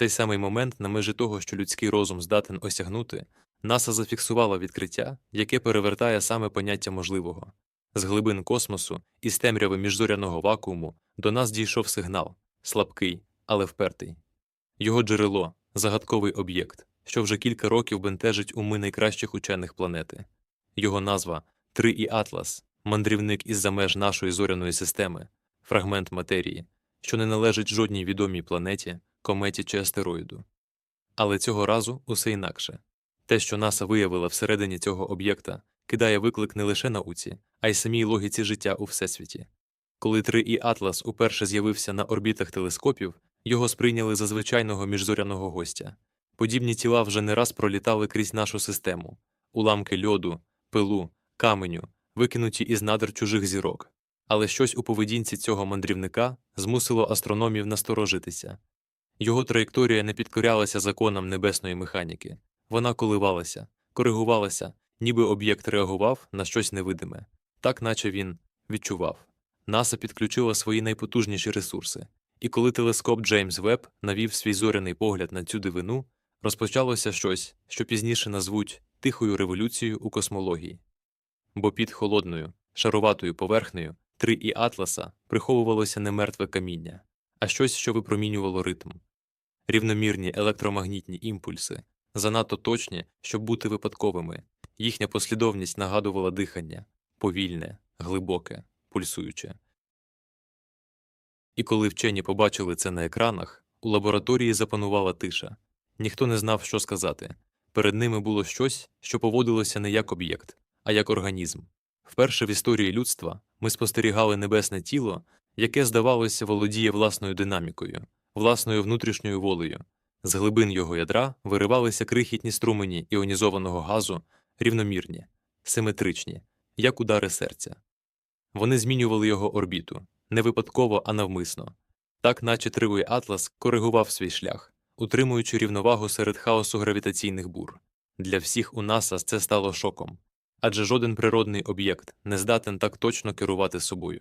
цей самий момент, на межі того, що людський розум здатен осягнути, НАСА зафіксувала відкриття, яке перевертає саме поняття можливого. З глибин космосу із темряви міжзоряного вакууму до нас дійшов сигнал слабкий, але впертий. Його джерело загадковий об'єкт, що вже кілька років бентежить уми найкращих учених планети. Його назва 3 і Атлас, мандрівник із-за меж нашої зоряної системи, фрагмент матерії, що не належить жодній відомій планеті, кометі чи астероїду. Але цього разу усе інакше. Те, що НАСА виявила всередині цього об'єкта, кидає виклик не лише науці, а й самій логіці життя у всесвіті. Коли 3 і Атлас уперше з'явився на орбітах телескопів, його сприйняли за звичайного міжзоряного гостя. Подібні тіла вже не раз пролітали крізь нашу систему уламки льоду, пилу, каменю, викинуті із надр чужих зірок. Але щось у поведінці цього мандрівника змусило астрономів насторожитися. Його траєкторія не підкорялася законам небесної механіки, вона коливалася, коригувалася, ніби об'єкт реагував на щось невидиме, так наче він відчував. НАСА підключила свої найпотужніші ресурси, і коли телескоп Джеймс Веб навів свій зоряний погляд на цю дивину, розпочалося щось, що пізніше назвуть тихою революцією у космології. Бо під холодною, шаруватою поверхнею 3 і Атласа приховувалося не мертве каміння, а щось, що випромінювало ритм. Рівномірні електромагнітні імпульси, занадто точні, щоб бути випадковими, їхня послідовність нагадувала дихання повільне, глибоке, пульсуюче. І коли вчені побачили це на екранах, у лабораторії запанувала тиша. Ніхто не знав, що сказати. Перед ними було щось, що поводилося не як об'єкт, а як організм. Вперше в історії людства ми спостерігали небесне тіло, яке, здавалося, володіє власною динамікою, власною внутрішньою волею. З глибин його ядра виривалися крихітні струмені іонізованого газу, рівномірні, симетричні, як удари серця. Вони змінювали його орбіту не випадково, а навмисно. Так, наче тривий Атлас коригував свій шлях, утримуючи рівновагу серед хаосу гравітаційних бур. Для всіх у НАСА це стало шоком. Адже жоден природний об'єкт не здатен так точно керувати собою.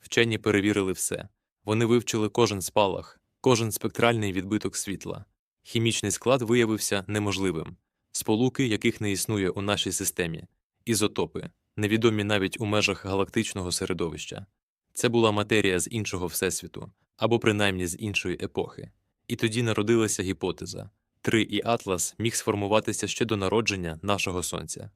Вчені перевірили все. Вони вивчили кожен спалах, кожен спектральний відбиток світла. Хімічний склад виявився неможливим, сполуки, яких не існує у нашій системі, ізотопи, невідомі навіть у межах галактичного середовища. Це була матерія з іншого всесвіту, або принаймні з іншої епохи. І тоді народилася гіпотеза 3 і Атлас міг сформуватися ще до народження нашого Сонця.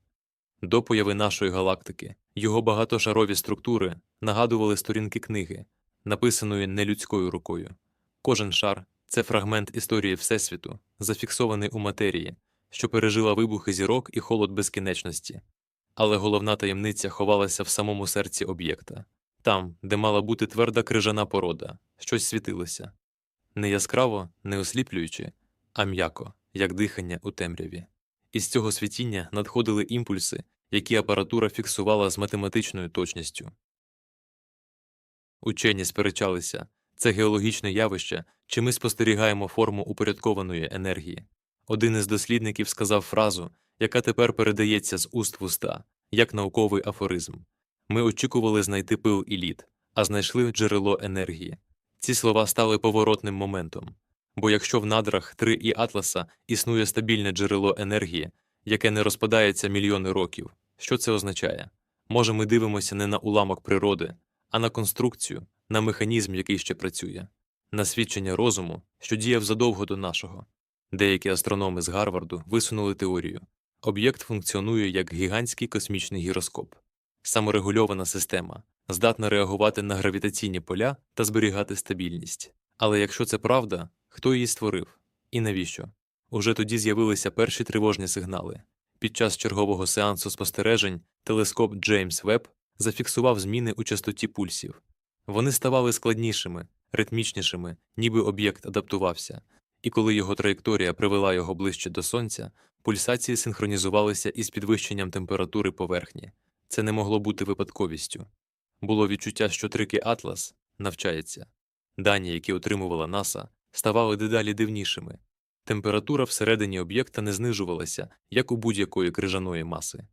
До появи нашої галактики його багатошарові структури нагадували сторінки книги, написаної нелюдською рукою. Кожен шар це фрагмент історії Всесвіту, зафіксований у матерії, що пережила вибухи зірок і холод безкінечності. Але головна таємниця ховалася в самому серці об'єкта там, де мала бути тверда крижана порода, щось світилося не яскраво, не осліплюючи, а м'яко, як дихання у темряві. Із цього світіння надходили імпульси, які апаратура фіксувала з математичною точністю. Учені сперечалися це геологічне явище, чи ми спостерігаємо форму упорядкованої енергії. Один із дослідників сказав фразу, яка тепер передається з уст в уста, як науковий афоризм ми очікували знайти пил і лід, а знайшли джерело енергії. Ці слова стали поворотним моментом. Бо якщо в надрах 3 і Атласа існує стабільне джерело енергії, яке не розпадається мільйони років, що це означає? Може, ми дивимося не на уламок природи, а на конструкцію, на механізм, який ще працює, на свідчення розуму, що діяв задовго до нашого. Деякі астрономи з Гарварду висунули теорію об'єкт функціонує як гігантський космічний гіроскоп, саморегульована система, здатна реагувати на гравітаційні поля та зберігати стабільність. Але якщо це правда, хто її створив і навіщо? Уже тоді з'явилися перші тривожні сигнали. Під час чергового сеансу спостережень телескоп Джеймс Веб зафіксував зміни у частоті пульсів. Вони ставали складнішими, ритмічнішими, ніби об'єкт адаптувався, і коли його траєкторія привела його ближче до сонця, пульсації синхронізувалися із підвищенням температури поверхні. Це не могло бути випадковістю. Було відчуття, що трики Атлас навчається. Дані, які отримувала НАСА, ставали дедалі дивнішими. Температура всередині об'єкта не знижувалася, як у будь-якої крижаної маси.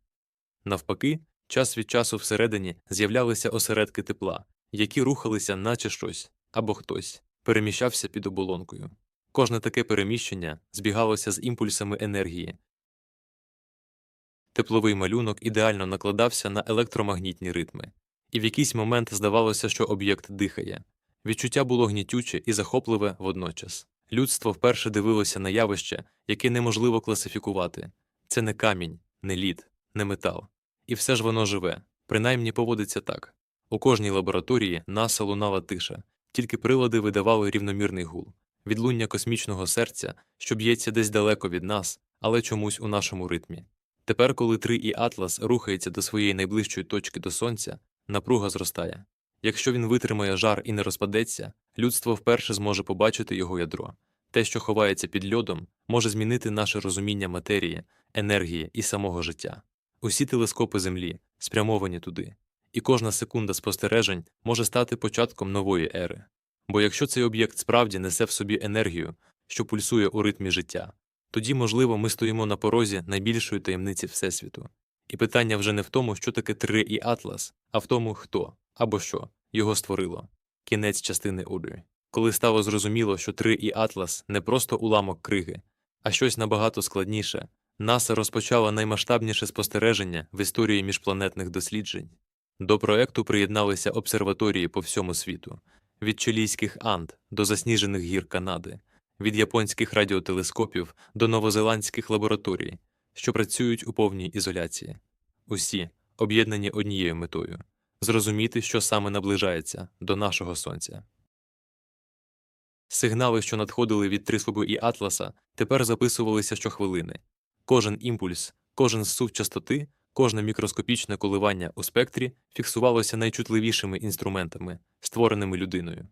Навпаки, час від часу всередині з'являлися осередки тепла, які рухалися, наче щось або хтось, переміщався під оболонкою. Кожне таке переміщення збігалося з імпульсами енергії. Тепловий малюнок ідеально накладався на електромагнітні ритми, і в якийсь момент здавалося, що об'єкт дихає. Відчуття було гнітюче і захопливе водночас. Людство вперше дивилося на явище, яке неможливо класифікувати. Це не камінь, не лід, не метал. І все ж воно живе, принаймні поводиться так. У кожній лабораторії НАСА лунала тиша, тільки прилади видавали рівномірний гул, відлуння космічного серця, що б'ється десь далеко від нас, але чомусь у нашому ритмі. Тепер, коли 3 і Атлас рухається до своєї найближчої точки до сонця, напруга зростає. Якщо він витримає жар і не розпадеться, людство вперше зможе побачити його ядро. Те, що ховається під льодом, може змінити наше розуміння матерії, енергії і самого життя. Усі телескопи Землі спрямовані туди, і кожна секунда спостережень може стати початком нової ери. Бо якщо цей об'єкт справді несе в собі енергію, що пульсує у ритмі життя, тоді, можливо, ми стоїмо на порозі найбільшої таємниці Всесвіту. І питання вже не в тому, що таке три і Атлас, а в тому, хто або що його створило. Кінець частини Одри. Коли стало зрозуміло, що три і Атлас не просто уламок криги, а щось набагато складніше, НАСА розпочала наймасштабніше спостереження в історії міжпланетних досліджень. До проекту приєдналися обсерваторії по всьому світу від чилійських Анд до засніжених гір Канади, від японських радіотелескопів до новозеландських лабораторій, що працюють у повній ізоляції. Усі об'єднані однією метою зрозуміти, що саме наближається до нашого сонця. Сигнали, що надходили від трислуби і Атласа, тепер записувалися щохвилини. Кожен імпульс, кожен зсув частоти, кожне мікроскопічне коливання у спектрі фіксувалося найчутливішими інструментами, створеними людиною.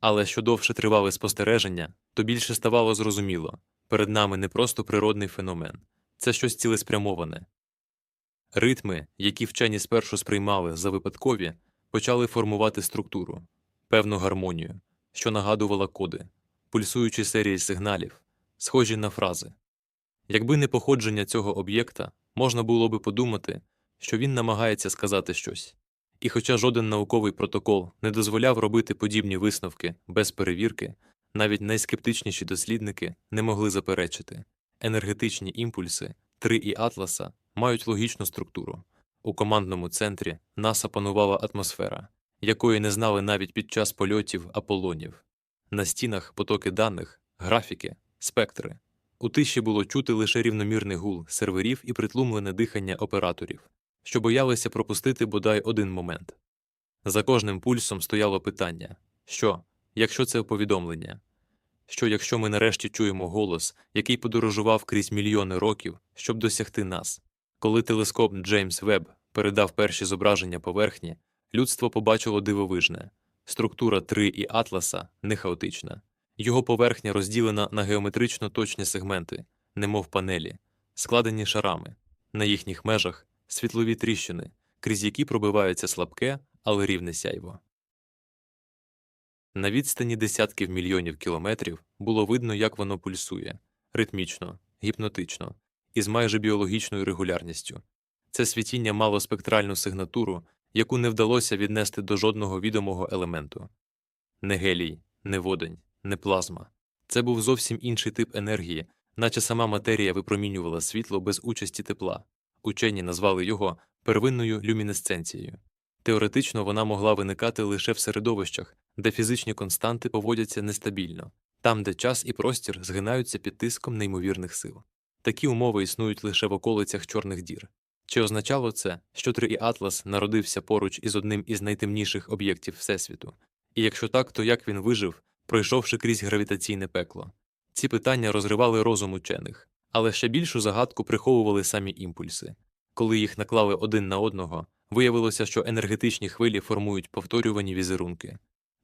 Але що довше тривали спостереження, то більше ставало зрозуміло перед нами не просто природний феномен, це щось цілеспрямоване. Ритми, які вчені спершу сприймали за випадкові, почали формувати структуру, певну гармонію, що нагадувала коди, пульсуючі серії сигналів, схожі на фрази. Якби не походження цього об'єкта, можна було би подумати, що він намагається сказати щось. І хоча жоден науковий протокол не дозволяв робити подібні висновки без перевірки, навіть найскептичніші дослідники не могли заперечити енергетичні імпульси 3 і Атласа мають логічну структуру. У командному центрі НАСА панувала атмосфера, якої не знали навіть під час польотів Аполлонів. На стінах потоки даних, графіки, спектри. У тиші було чути лише рівномірний гул серверів і притлумлене дихання операторів, що боялися пропустити бодай один момент. За кожним пульсом стояло питання що, якщо це повідомлення? Що, якщо ми нарешті чуємо голос, який подорожував крізь мільйони років, щоб досягти нас? Коли телескоп Джеймс Веб передав перші зображення поверхні, людство побачило дивовижне структура 3 і Атласа не хаотична. Його поверхня розділена на геометрично точні сегменти, немов панелі, складені шарами, на їхніх межах світлові тріщини, крізь які пробивається слабке, але рівне сяйво. На відстані десятків мільйонів кілометрів було видно, як воно пульсує ритмічно, гіпнотично і з майже біологічною регулярністю. Це світіння мало спектральну сигнатуру, яку не вдалося віднести до жодного відомого елементу не гелій, не водень, не плазма. Це був зовсім інший тип енергії, наче сама матерія випромінювала світло без участі тепла. Учені назвали його первинною люмінесценцією. Теоретично вона могла виникати лише в середовищах, де фізичні константи поводяться нестабільно, там, де час і простір згинаються під тиском неймовірних сил. Такі умови існують лише в околицях чорних дір. Чи означало це, що Три Атлас народився поруч із одним із найтемніших об'єктів Всесвіту? І якщо так, то як він вижив, пройшовши крізь гравітаційне пекло? Ці питання розривали розум учених, але ще більшу загадку приховували самі імпульси. Коли їх наклали один на одного, виявилося, що енергетичні хвилі формують повторювані візерунки.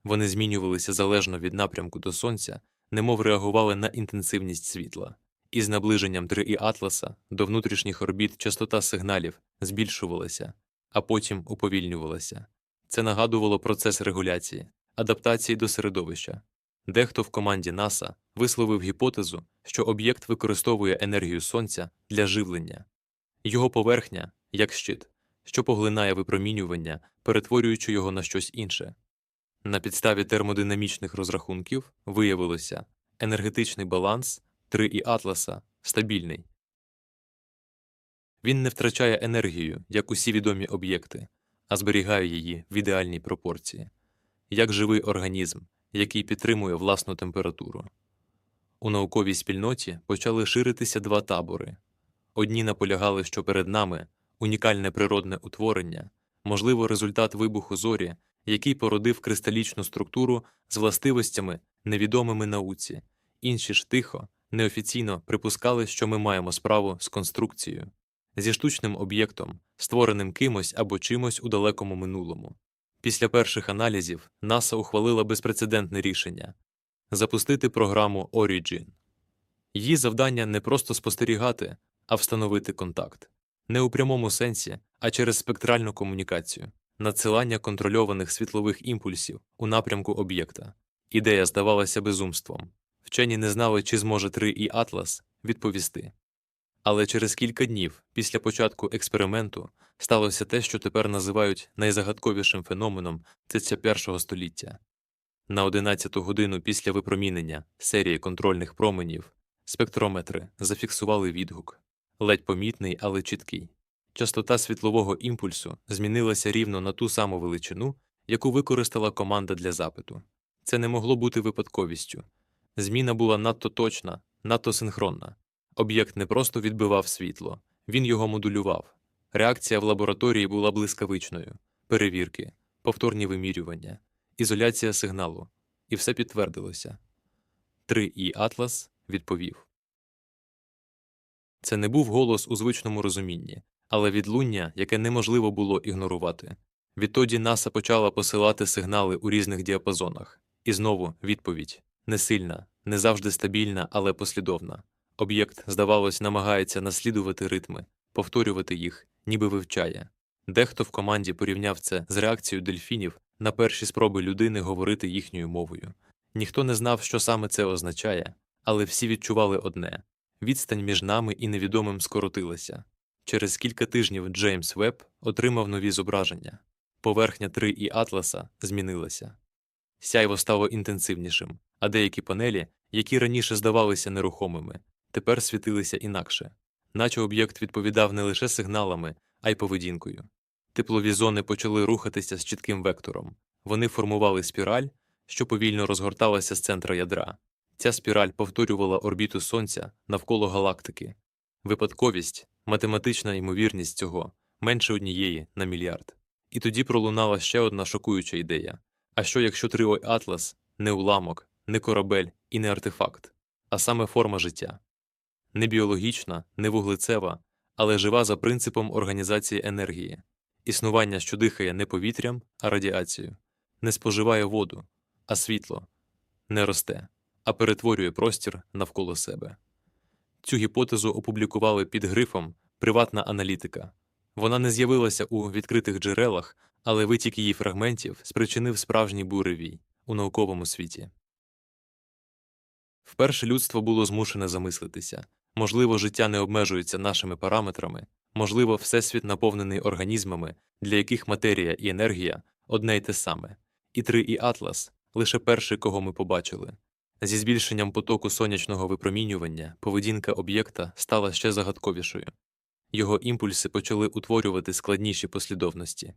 Вони змінювалися залежно від напрямку до сонця, немов реагували на інтенсивність світла. Із наближенням 3 і Атласа до внутрішніх орбіт частота сигналів збільшувалася, а потім уповільнювалася. Це нагадувало процес регуляції, адаптації до середовища. Дехто в команді НАСА висловив гіпотезу, що об'єкт використовує енергію сонця для живлення, його поверхня як щит, що поглинає випромінювання, перетворюючи його на щось інше. На підставі термодинамічних розрахунків виявилося, енергетичний баланс 3 і Атласа стабільний. Він не втрачає енергію, як усі відомі об'єкти, а зберігає її в ідеальній пропорції, як живий організм, який підтримує власну температуру. У науковій спільноті почали ширитися два табори. Одні наполягали, що перед нами унікальне природне утворення, можливо, результат вибуху зорі, який породив кристалічну структуру з властивостями, невідомими науці, інші ж тихо, неофіційно припускали, що ми маємо справу з конструкцією, зі штучним об'єктом, створеним кимось або чимось у далекому минулому. Після перших аналізів НАСА ухвалила безпрецедентне рішення запустити програму Origin. Її завдання не просто спостерігати, а встановити контакт. Не у прямому сенсі, а через спектральну комунікацію, надсилання контрольованих світлових імпульсів у напрямку об'єкта. Ідея здавалася безумством. Вчені не знали, чи зможе 3 і Атлас відповісти. Але через кілька днів після початку експерименту сталося те, що тепер називають найзагадковішим феноменом 31 століття. На 11 годину після випромінення серії контрольних променів спектрометри зафіксували відгук ледь помітний, але чіткий. Частота світлового імпульсу змінилася рівно на ту саму величину, яку використала команда для запиту. Це не могло бути випадковістю. Зміна була надто точна, надто синхронна. Об'єкт не просто відбивав світло, він його модулював. Реакція в лабораторії була блискавичною, перевірки, повторні вимірювання, ізоляція сигналу, і все підтвердилося. 3 і Атлас відповів. Це не був голос у звичному розумінні, але відлуння, яке неможливо було ігнорувати. Відтоді НАСА почала посилати сигнали у різних діапазонах, і знову відповідь не сильна, не завжди стабільна, але послідовна. Об'єкт, здавалось, намагається наслідувати ритми, повторювати їх, ніби вивчає. Дехто в команді порівняв це з реакцією дельфінів на перші спроби людини говорити їхньою мовою. Ніхто не знав, що саме це означає, але всі відчували одне відстань між нами і невідомим скоротилася. Через кілька тижнів Джеймс Веб отримав нові зображення. Поверхня 3 і Атласа змінилася. Сяйво стало інтенсивнішим, а деякі панелі, які раніше здавалися нерухомими, тепер світилися інакше, наче об'єкт відповідав не лише сигналами, а й поведінкою. Теплові зони почали рухатися з чітким вектором. Вони формували спіраль, що повільно розгорталася з центра ядра. Ця спіраль повторювала орбіту Сонця навколо галактики. Випадковість, математична ймовірність цього менше однієї на мільярд. І тоді пролунала ще одна шокуюча ідея а що якщо Триой Атлас не уламок, не корабель і не артефакт, а саме форма життя? Не біологічна, не вуглецева, але жива за принципом організації енергії, існування, що дихає не повітрям, а радіацією, не споживає воду, а світло, не росте, а перетворює простір навколо себе. Цю гіпотезу опублікували під грифом Приватна аналітика. Вона не з'явилася у відкритих джерелах, але витік її фрагментів спричинив справжній буревій у науковому світі. Вперше людство було змушене замислитися можливо, життя не обмежується нашими параметрами, можливо, всесвіт наповнений організмами, для яких матерія і енергія одне й те саме, і три і Атлас лише перший, кого ми побачили. Зі збільшенням потоку сонячного випромінювання поведінка об'єкта стала ще загадковішою. Його імпульси почали утворювати складніші послідовності.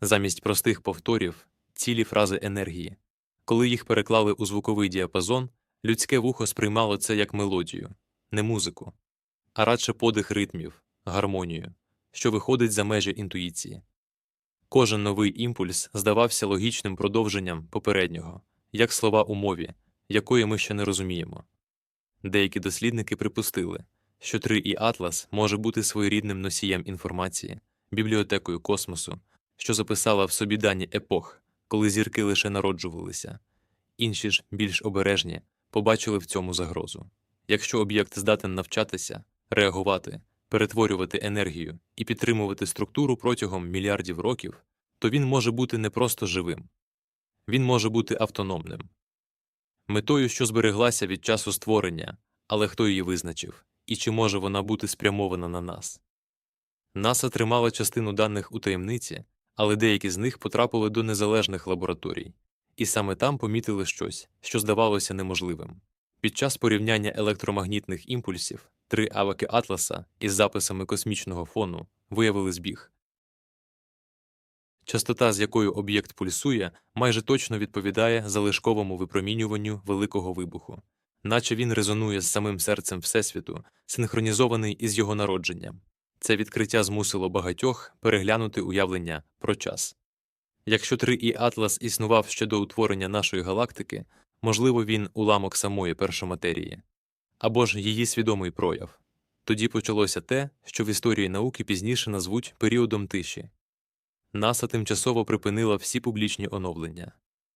Замість простих повторів цілі фрази енергії. Коли їх переклали у звуковий діапазон, людське вухо сприймало це як мелодію, не музику, а радше подих ритмів, гармонію, що виходить за межі інтуїції. Кожен новий імпульс здавався логічним продовженням попереднього, як слова у мові, якої ми ще не розуміємо. Деякі дослідники припустили, що 3 і Атлас може бути своєрідним носієм інформації, бібліотекою космосу, що записала в собі дані епох, коли зірки лише народжувалися. Інші ж, більш обережні, побачили в цьому загрозу. Якщо об'єкт здатен навчатися, реагувати, перетворювати енергію і підтримувати структуру протягом мільярдів років, то він може бути не просто живим, він може бути автономним. Метою, що збереглася від часу створення, але хто її визначив, і чи може вона бути спрямована на нас. НАСА тримала частину даних у таємниці, але деякі з них потрапили до незалежних лабораторій, і саме там помітили щось, що здавалося неможливим. Під час порівняння електромагнітних імпульсів три аваки Атласа із записами космічного фону виявили збіг. Частота, з якою об'єкт пульсує, майже точно відповідає залишковому випромінюванню великого вибуху, наче він резонує з самим серцем Всесвіту, синхронізований із його народженням. Це відкриття змусило багатьох переглянути уявлення про час. Якщо 3І Атлас існував ще до утворення нашої галактики, можливо, він уламок самої першоматерії, або ж її свідомий прояв. Тоді почалося те, що в історії науки пізніше назвуть періодом тиші. НАСА тимчасово припинила всі публічні оновлення.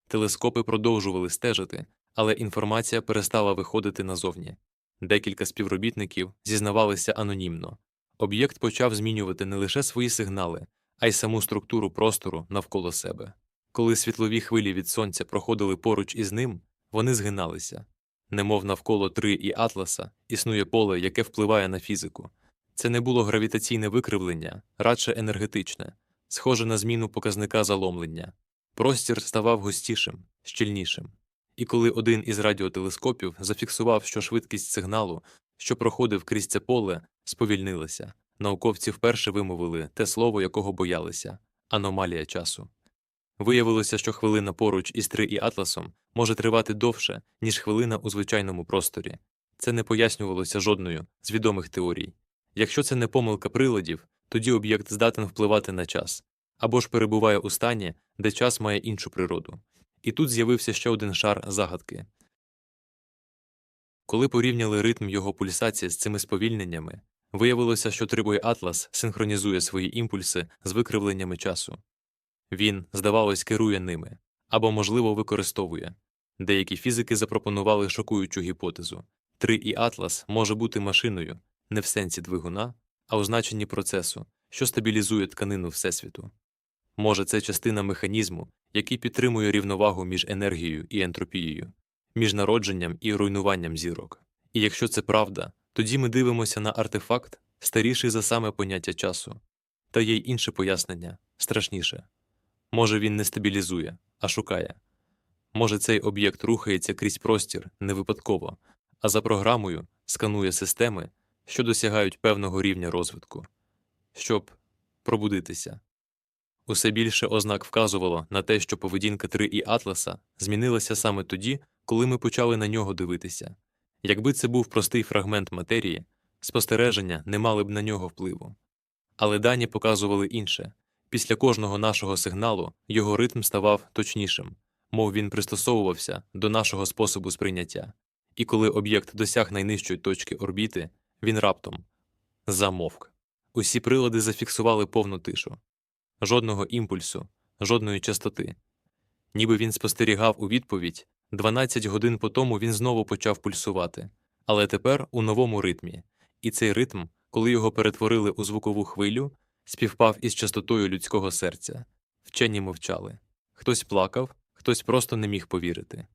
Телескопи продовжували стежити, але інформація перестала виходити назовні. Декілька співробітників зізнавалися анонімно. Об'єкт почав змінювати не лише свої сигнали, а й саму структуру простору навколо себе. Коли світлові хвилі від сонця проходили поруч із ним, вони згиналися. Немов навколо три і Атласа існує поле, яке впливає на фізику. Це не було гравітаційне викривлення, радше енергетичне, схоже на зміну показника заломлення. Простір ставав густішим, щільнішим. І коли один із радіотелескопів зафіксував, що швидкість сигналу, що проходив крізь це поле, сповільнилася, науковці вперше вимовили те слово, якого боялися аномалія часу. Виявилося, що хвилина поруч із 3 і Атласом може тривати довше, ніж хвилина у звичайному просторі. Це не пояснювалося жодною з відомих теорій. Якщо це не помилка приладів, тоді об'єкт здатен впливати на час, або ж перебуває у стані, де час має іншу природу. І тут з'явився ще один шар загадки. Коли порівняли ритм його пульсації з цими сповільненнями, виявилося, що трибой Атлас синхронізує свої імпульси з викривленнями часу. Він, здавалось, керує ними або, можливо, використовує. Деякі фізики запропонували шокуючу гіпотезу 3 і Атлас може бути машиною не в сенсі двигуна, а у значенні процесу, що стабілізує тканину Всесвіту. Може, це частина механізму, який підтримує рівновагу між енергією і ентропією, між народженням і руйнуванням зірок. І якщо це правда, тоді ми дивимося на артефакт, старіший за саме поняття часу, та є й інше пояснення страшніше. Може, він не стабілізує, а шукає. Може, цей об'єкт рухається крізь простір не випадково, а за програмою сканує системи, що досягають певного рівня розвитку, щоб пробудитися. Усе більше ознак вказувало на те, що поведінка 3 і Атласа змінилася саме тоді, коли ми почали на нього дивитися. Якби це був простий фрагмент матерії, спостереження не мали б на нього впливу. Але дані показували інше після кожного нашого сигналу його ритм ставав точнішим, мов він пристосовувався до нашого способу сприйняття, і коли об'єкт досяг найнижчої точки орбіти, він раптом замовк. Усі прилади зафіксували повну тишу жодного імпульсу, жодної частоти. Ніби він спостерігав у відповідь 12 годин по тому він знову почав пульсувати, але тепер у новому ритмі, і цей ритм, коли його перетворили у звукову хвилю, співпав із частотою людського серця. Вчені мовчали. Хтось плакав, хтось просто не міг повірити.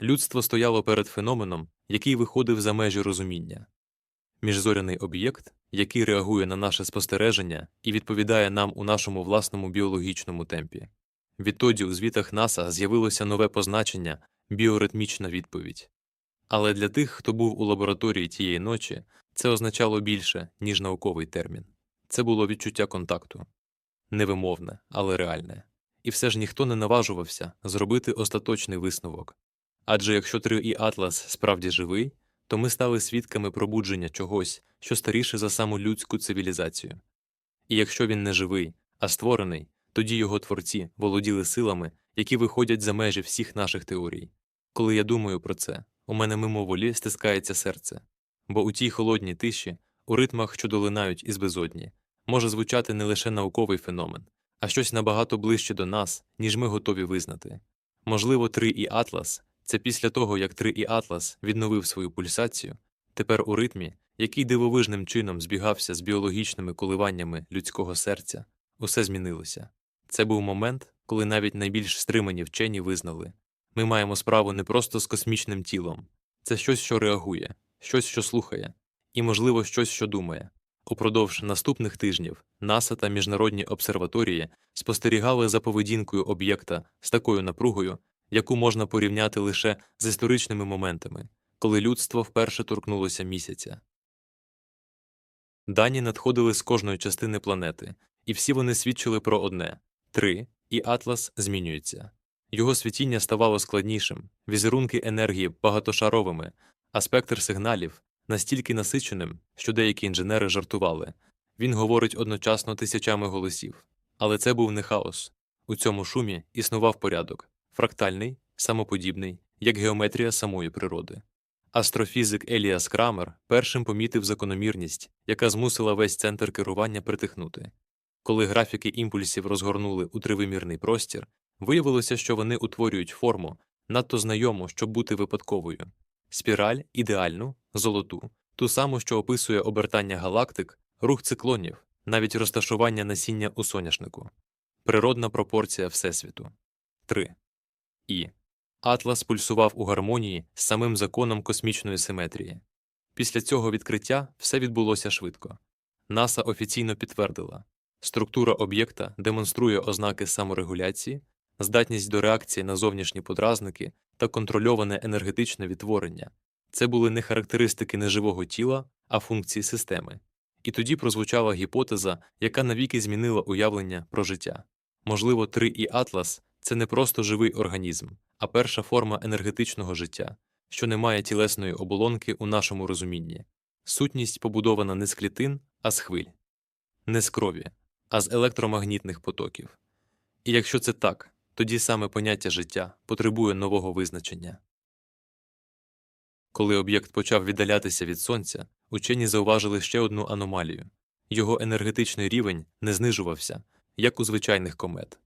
Людство стояло перед феноменом, який виходив за межі розуміння міжзоряний об'єкт, який реагує на наше спостереження і відповідає нам у нашому власному біологічному темпі. Відтоді у звітах НАСА з'явилося нове позначення біоритмічна відповідь. Але для тих, хто був у лабораторії тієї ночі, це означало більше, ніж науковий термін. Це було відчуття контакту невимовне, але реальне. І все ж ніхто не наважувався зробити остаточний висновок. Адже якщо 3 і Атлас справді живий, то ми стали свідками пробудження чогось, що старіше за саму людську цивілізацію. І якщо він не живий, а створений, тоді його творці володіли силами, які виходять за межі всіх наших теорій. Коли я думаю про це, у мене мимоволі стискається серце, бо у тій холодній тиші, у ритмах, що долинають із безодні, може звучати не лише науковий феномен, а щось набагато ближче до нас, ніж ми готові визнати. Можливо, три і Атлас це після того, як 3 і Атлас відновив свою пульсацію, тепер у ритмі, який дивовижним чином збігався з біологічними коливаннями людського серця, усе змінилося. Це був момент, коли навіть найбільш стримані вчені визнали ми маємо справу не просто з космічним тілом, це щось, що реагує, щось, що слухає, і, можливо, щось, що думає. Упродовж наступних тижнів НАСА та міжнародні обсерваторії спостерігали за поведінкою об'єкта з такою напругою, яку можна порівняти лише з історичними моментами, коли людство вперше торкнулося місяця. Дані надходили з кожної частини планети, і всі вони свідчили про одне три, і атлас змінюється. Його світіння ставало складнішим, візерунки енергії багатошаровими, а спектр сигналів настільки насиченим, що деякі інженери жартували. Він говорить одночасно тисячами голосів. Але це був не хаос. У цьому шумі існував порядок фрактальний, самоподібний, як геометрія самої природи. Астрофізик Еліас Крамер першим помітив закономірність, яка змусила весь центр керування притихнути. Коли графіки імпульсів розгорнули у тривимірний простір, виявилося, що вони утворюють форму, надто знайому, щоб бути випадковою спіраль ідеальну, золоту, ту саму, що описує обертання галактик, рух циклонів, навіть розташування насіння у соняшнику, природна пропорція Всесвіту. 3. І. Атлас пульсував у гармонії з самим законом космічної симетрії. Після цього відкриття все відбулося швидко. НАСА офіційно підтвердила структура об'єкта демонструє ознаки саморегуляції, здатність до реакції на зовнішні подразники та контрольоване енергетичне відтворення. Це були не характеристики неживого тіла, а функції системи. І тоді прозвучала гіпотеза, яка навіки змінила уявлення про життя. Можливо, 3 і Атлас це не просто живий організм, а перша форма енергетичного життя, що не має тілесної оболонки у нашому розумінні. Сутність побудована не з клітин, а з хвиль, не з крові, а з електромагнітних потоків. І якщо це так, тоді саме поняття життя потребує нового визначення. Коли об'єкт почав віддалятися від сонця, учені зауважили ще одну аномалію його енергетичний рівень не знижувався, як у звичайних комет.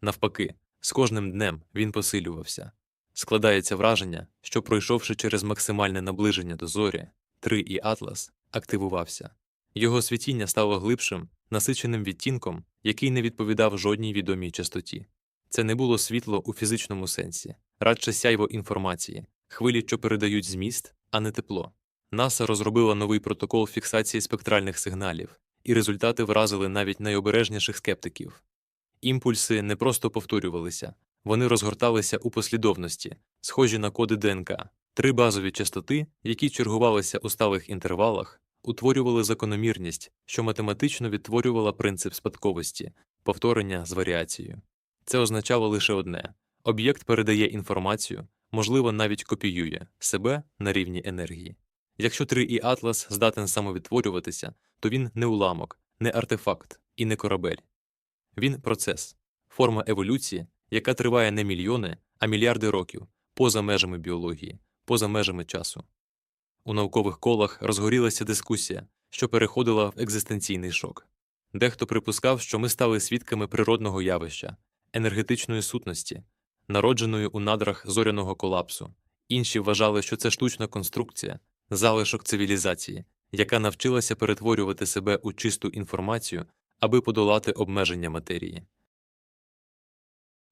Навпаки, з кожним днем він посилювався. Складається враження, що, пройшовши через максимальне наближення до зорі, 3 і Атлас активувався. Його світіння стало глибшим, насиченим відтінком, який не відповідав жодній відомій частоті. Це не було світло у фізичному сенсі, радше сяйво інформації, хвилі, що передають зміст, а не тепло. НАСА розробила новий протокол фіксації спектральних сигналів, і результати вразили навіть найобережніших скептиків. Імпульси не просто повторювалися, вони розгорталися у послідовності, схожі на коди ДНК. Три базові частоти, які чергувалися у сталих інтервалах, утворювали закономірність, що математично відтворювала принцип спадковості, повторення з варіацією. Це означало лише одне об'єкт передає інформацію, можливо, навіть копіює себе на рівні енергії. Якщо 3 і Атлас здатен самовідтворюватися, то він не уламок, не артефакт і не корабель. Він процес, форма еволюції, яка триває не мільйони, а мільярди років, поза межами біології, поза межами часу. У наукових колах розгорілася дискусія, що переходила в екзистенційний шок. Дехто припускав, що ми стали свідками природного явища, енергетичної сутності, народженої у надрах зоряного колапсу. Інші вважали, що це штучна конструкція, залишок цивілізації, яка навчилася перетворювати себе у чисту інформацію, аби подолати обмеження матерії.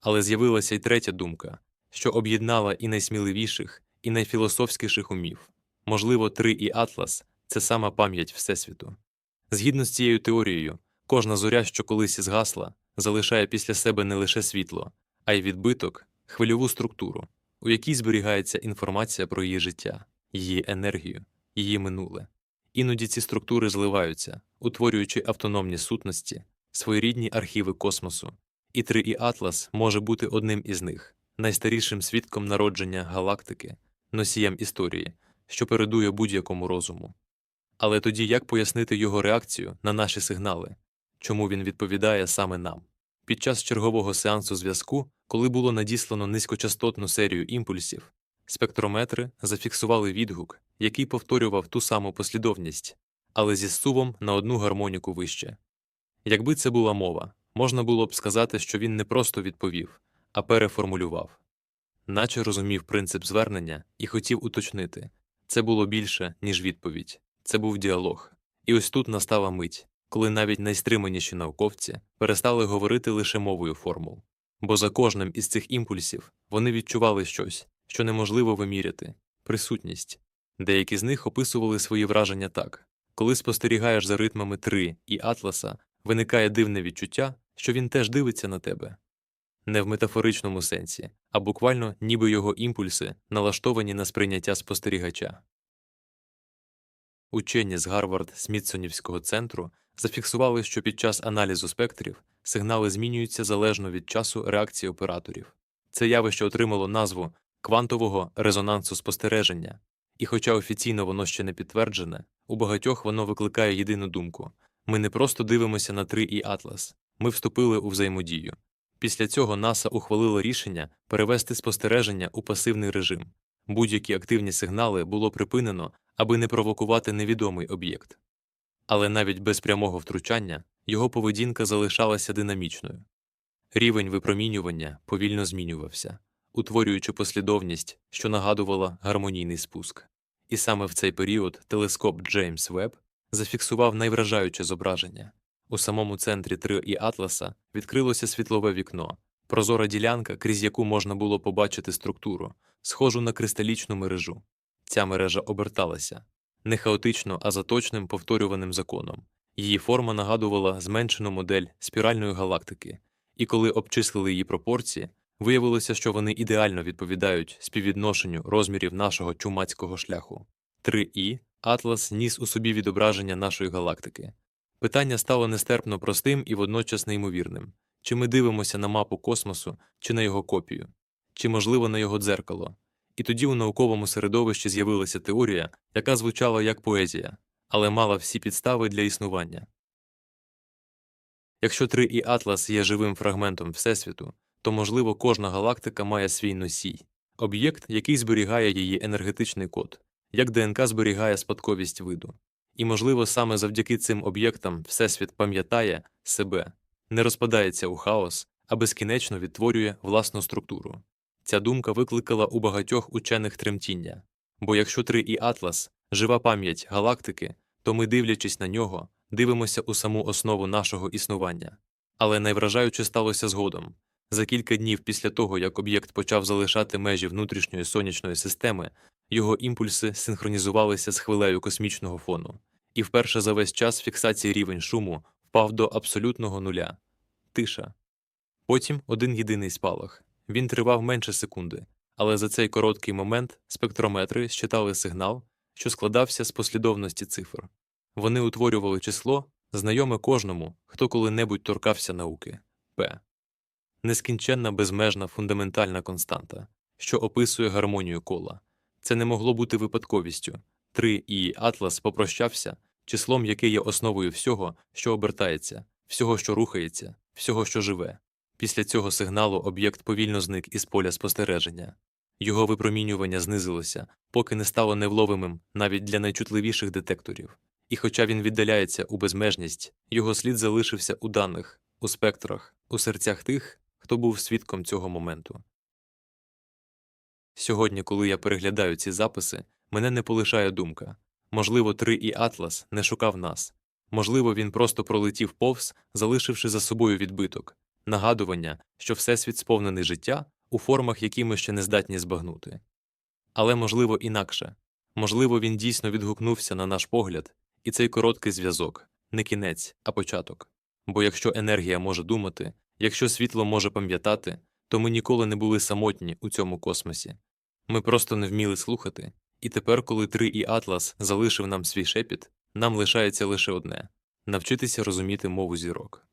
Але з'явилася й третя думка, що об'єднала і найсміливіших, і найфілософськіших умів. Можливо, три і Атлас це сама пам'ять Всесвіту. Згідно з цією теорією, кожна зоря, що колись згасла, залишає після себе не лише світло, а й відбиток, хвильову структуру, у якій зберігається інформація про її життя, її енергію, її минуле. Іноді ці структури зливаються, утворюючи автономні сутності, своєрідні архіви космосу. І 3 і Атлас може бути одним із них, найстарішим свідком народження галактики, носієм історії, що передує будь-якому розуму. Але тоді як пояснити його реакцію на наші сигнали, чому він відповідає саме нам? Під час чергового сеансу зв'язку, коли було надіслано низькочастотну серію імпульсів, спектрометри зафіксували відгук, який повторював ту саму послідовність, але зі сувом на одну гармоніку вище. Якби це була мова, можна було б сказати, що він не просто відповів, а переформулював, наче розумів принцип звернення і хотів уточнити це було більше, ніж відповідь, це був діалог. І ось тут настала мить, коли навіть найстриманіші науковці перестали говорити лише мовою формул, бо за кожним із цих імпульсів вони відчували щось, що неможливо виміряти присутність. Деякі з них описували свої враження так коли спостерігаєш за ритмами 3 і Атласа, виникає дивне відчуття, що він теж дивиться на тебе. не в метафоричному сенсі, а буквально ніби його імпульси налаштовані на сприйняття спостерігача. Учені з Гарвард Смітсонівського центру зафіксували, що під час аналізу спектрів сигнали змінюються залежно від часу реакції операторів. Це явище отримало назву квантового резонансу спостереження, і, хоча офіційно воно ще не підтверджене, у багатьох воно викликає єдину думку ми не просто дивимося на 3 і Атлас, ми вступили у взаємодію. Після цього НАСА ухвалило рішення перевести спостереження у пасивний режим. Будь-які активні сигнали було припинено, аби не провокувати невідомий об'єкт. Але навіть без прямого втручання його поведінка залишалася динамічною. Рівень випромінювання повільно змінювався, утворюючи послідовність, що нагадувала гармонійний спуск. І саме в цей період телескоп Джеймс Веб зафіксував найвражаюче зображення. У самому центрі 3 і Атласа відкрилося світлове вікно, прозора ділянка, крізь яку можна було побачити структуру, схожу на кристалічну мережу. Ця мережа оберталася не хаотично, а за точним повторюваним законом. Її форма нагадувала зменшену модель спіральної галактики, і коли обчислили її пропорції, виявилося, що вони ідеально відповідають співвідношенню розмірів нашого чумацького шляху. 3І Атлас ніс у собі відображення нашої галактики. Питання стало нестерпно простим і водночас неймовірним чи ми дивимося на мапу космосу, чи на його копію, чи, можливо, на його дзеркало. І тоді у науковому середовищі з'явилася теорія, яка звучала як поезія, але мала всі підстави для існування. Якщо 3 і Атлас є живим фрагментом Всесвіту, то, можливо, кожна галактика має свій носій об'єкт, який зберігає її енергетичний код, як ДНК зберігає спадковість виду. І, можливо, саме завдяки цим об'єктам Всесвіт пам'ятає себе, не розпадається у хаос, а безкінечно відтворює власну структуру. Ця думка викликала у багатьох учених тремтіння, бо якщо 3 і Атлас жива пам'ять галактики, то ми, дивлячись на нього, дивимося у саму основу нашого існування. Але найвражаюче сталося згодом. За кілька днів після того, як об'єкт почав залишати межі внутрішньої сонячної системи, його імпульси синхронізувалися з хвилею космічного фону, і вперше за весь час фіксації рівень шуму впав до абсолютного нуля тиша. Потім один єдиний спалах. Він тривав менше секунди, але за цей короткий момент спектрометри считали сигнал, що складався з послідовності цифр. Вони утворювали число, знайоме кожному, хто коли-небудь торкався науки П. Нескінченна безмежна фундаментальна константа, що описує гармонію кола. Це не могло бути випадковістю. 3 і Атлас попрощався, числом, яке є основою всього, що обертається, всього, що рухається, всього, що живе. Після цього сигналу об'єкт повільно зник із поля спостереження. Його випромінювання знизилося, поки не стало невловимим навіть для найчутливіших детекторів. І хоча він віддаляється у безмежність, його слід залишився у даних, у спектрах, у серцях тих, хто був свідком цього моменту. Сьогодні, коли я переглядаю ці записи, мене не полишає думка можливо, 3 і Атлас не шукав нас, можливо, він просто пролетів повз, залишивши за собою відбиток, нагадування, що Всесвіт сповнений життя у формах, які ми ще не здатні збагнути. Але, можливо, інакше можливо, він дійсно відгукнувся на наш погляд, і цей короткий зв'язок не кінець, а початок. Бо якщо енергія може думати, якщо світло може пам'ятати, то ми ніколи не були самотні у цьому космосі. Ми просто не вміли слухати, і тепер, коли 3 і Атлас залишив нам свій шепіт, нам лишається лише одне навчитися розуміти мову зірок.